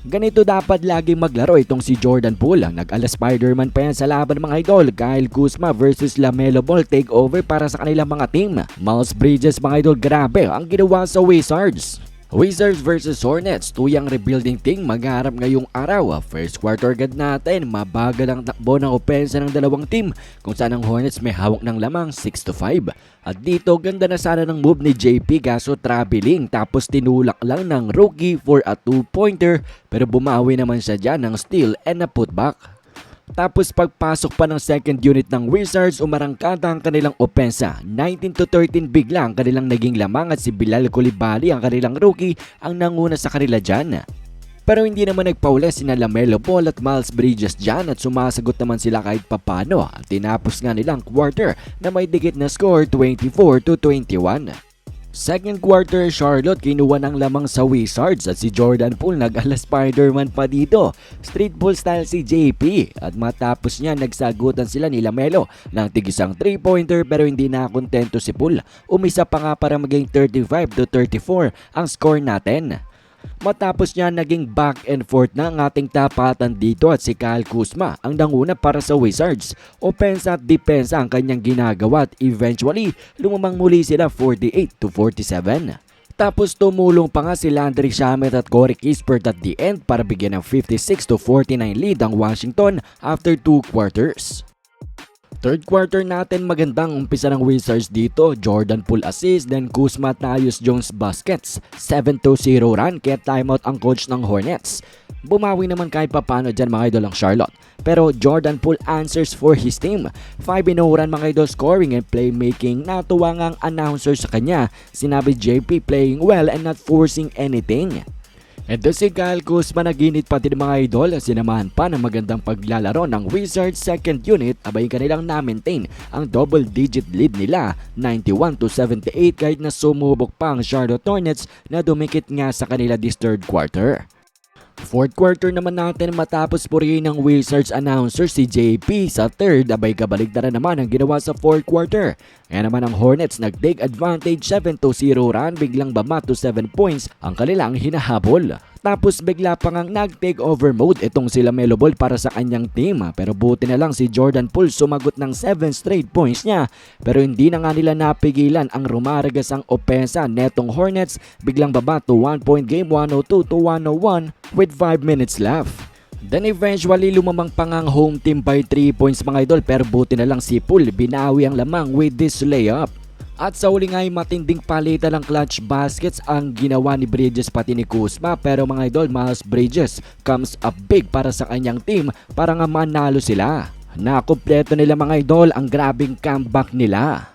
Ganito dapat laging maglaro itong si Jordan Poole. Nag-ala Spider-Man pa yan sa laban mga idol. Kyle Kuzma versus Lamelo Ball takeover para sa kanilang mga team. Miles Bridges mga idol grabe ang ginawa sa Wizards. Wizards versus Hornets, tuyang rebuilding team magharap ngayong araw. First quarter agad natin, mabagal ang takbo ng opensa ng dalawang team kung saan ang Hornets may hawak ng lamang 6 to 5. At dito ganda na sana ng move ni JP Gaso traveling tapos tinulak lang ng rookie for a 2-pointer pero bumawi naman siya dyan ng steal and a putback. Tapos pagpasok pa ng second unit ng Wizards, umarangkada ang kanilang opensa. 19 to 13 bigla ang kanilang naging lamang at si Bilal Coulibaly ang kanilang rookie ang nanguna sa kanila dyan. Pero hindi naman nagpaula sina Lamelo Ball at Miles Bridges dyan at sumasagot naman sila kahit papano at tinapos nga nilang quarter na may digit na score 24 to 21. Second quarter, Charlotte kinuha ng lamang sa Wizards at si Jordan Poole nag-ala Spider-Man pa dito. Street ball style si JP at matapos niya nagsagutan sila ni Lamelo ng tigisang 3-pointer pero hindi na kontento si Poole. Umisa pa nga para maging 35 to 34 ang score natin. Matapos niya naging back and forth na ang ating tapatan dito at si Kyle Kuzma ang nanguna para sa Wizards. Opensa at depensa ang kanyang ginagawa at eventually lumamang muli sila 48 to 47. Tapos tumulong pa nga si Landry Shamet at Corey Kispert at the end para bigyan ng 56 to 49 lead ang Washington after 2 quarters. Third quarter natin magandang umpisa ng Wizards dito. Jordan Poole assist, then Kuzma at Tyus Jones baskets. 7-0 run kaya timeout ang coach ng Hornets. Bumawi naman kahit papano dyan mga idol ang Charlotte. Pero Jordan Poole answers for his team. 5-0 run mga idol scoring and playmaking. Natuwa nga ang announcer sa kanya. Sinabi JP playing well and not forcing anything. Ito si Kyle Kuzma naginit pati ng mga idol sinamahan pa ng magandang paglalaro ng Wizards second unit abay kanilang na-maintain ang double digit lead nila 91 to 78 kahit na sumubok pa ang Charlotte Hornets na dumikit nga sa kanila this third quarter. Fourth quarter naman natin matapos purihin ng Wizards announcer si JP sa third abay kabaligtaran naman ang ginawa sa fourth quarter. Kaya naman ang Hornets nag-take advantage 7-0 run biglang bama to 7 points ang kanilang hinahabol. Tapos bigla pa ngang nag-take over mode itong si Lamelo Ball para sa kanyang team. Pero buti na lang si Jordan Poole sumagot ng 7 straight points niya. Pero hindi na nga nila napigilan ang rumaragas ang opensa netong Hornets. Biglang baba to 1 point game 102 to 101 with 5 minutes left. Then eventually lumamang pa nga ang home team by 3 points mga idol pero buti na lang si Poole binawi ang lamang with this layup. At sa uli nga ay matinding palitan ng clutch baskets ang ginawa ni Bridges pati ni Kuzma pero mga idol Miles Bridges comes up big para sa kanyang team para nga manalo sila. Nakumpleto nila mga idol ang grabing comeback nila.